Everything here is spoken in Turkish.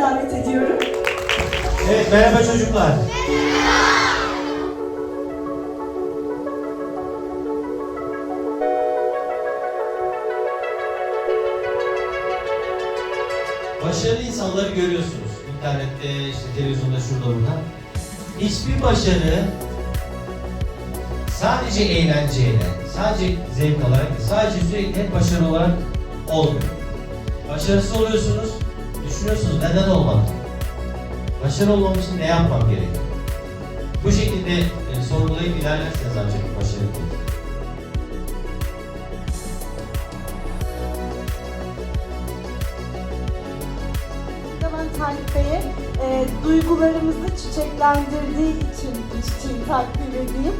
davet ediyorum. Evet merhaba çocuklar. Başarılı insanları görüyorsunuz. İnternette, işte televizyonda, şurada burada. Hiçbir başarı sadece eğlenceyle, sadece zevk alarak, sadece sürekli hep olarak olmuyor. Başarısız oluyorsunuz, düşünüyorsunuz neden olmadı? Başarılı olmam için ne yapmam gerekiyor? Bu şekilde e, sorgulayıp ilerlerseniz ancak başarılı olur. Talip Bey'e e, duygularımızı çiçeklendirdiği için bir çiçeği takdim edeyim.